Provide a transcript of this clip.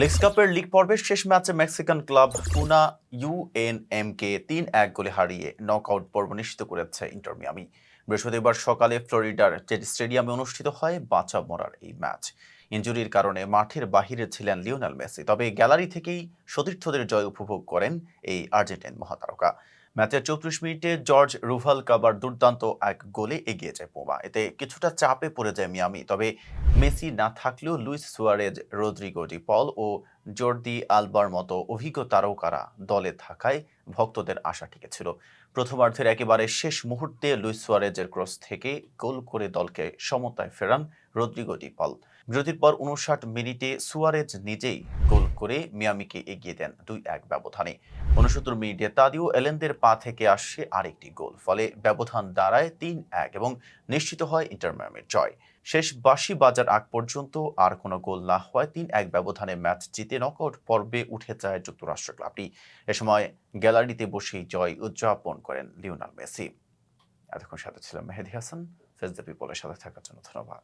Leagues কাপের league পর্বের শেষ ম্যাচে মেক্সিকান ক্লাব পুনা ইউএনএম কে তিন এক গোলে হারিয়ে নক আউট পর্ব নিশ্চিত করেছে ইন্টার মিয়ামি। বৃহস্পতিবার সকালে ফ্লোরিডার স্টেডিয়ামে অনুষ্ঠিত হয় বাঁচা মরার এই ম্যাচ। ইঞ্জুরির কারণে মাঠের বাহিরে ছিলেন লিওনাল মেসি, তবে গ্যালারি থেকেই সতীর্থদের জয় উপভোগ করেন এই আর্জেন্টাইন মহাতারকা। ম্যাচের চৌত্রিশ মিনিটে জর্জ রুভাল কাবার দুর্দান্ত এক গোলে এগিয়ে যায় পোমা এতে কিছুটা চাপে পড়ে যায় মিয়ামি, তবে মেসি না থাকলেও Luis Suarez, Rodrigo De Paul ও জর্দি আলবার মতো অভিজ্ঞ তারকারা দলে থাকায় ভক্তদের আশা টিকেছিল প্রথমার্ধের একেবারে শেষ মুহূর্তে লুইস সুয়ারেজের ক্রস থেকে গোল করে দলকে সমতায় ফেরান রদ্রিগো ডি পল। বিরতির পর উনষাট মিনিটে সুয়ারেজ নিজেই গোল করে মিয়ামিকে এগিয়ে দেন দুই এক ব্যবধানে। উনসত্তর মিনিটে তাদিও এলেনদের পা থেকে আসে আরেকটি গোল, ফলে ব্যবধান দাঁড়ায় তিন এক এবং নিশ্চিত হয় ইন্টার মিয়ামির জয়। শেষ বাসি বাজার আগ পর্যন্ত আর কোনো গোল না হওয়ায় তিন এক ব্যবধানে ম্যাচ জিতে নকআউট পর্বে উঠে যায় যুক্তরাষ্ট্র ক্লাবটি। এ সময় গ্যালারিতে বসেই জয় উদযাপন করেন লিওনাল মেসি। এতক্ষণ সাথে ছিলাম মেহেদি হাসান ফেস দ্য পিপলের সাথে থাকার জন্য ধন্যবাদ।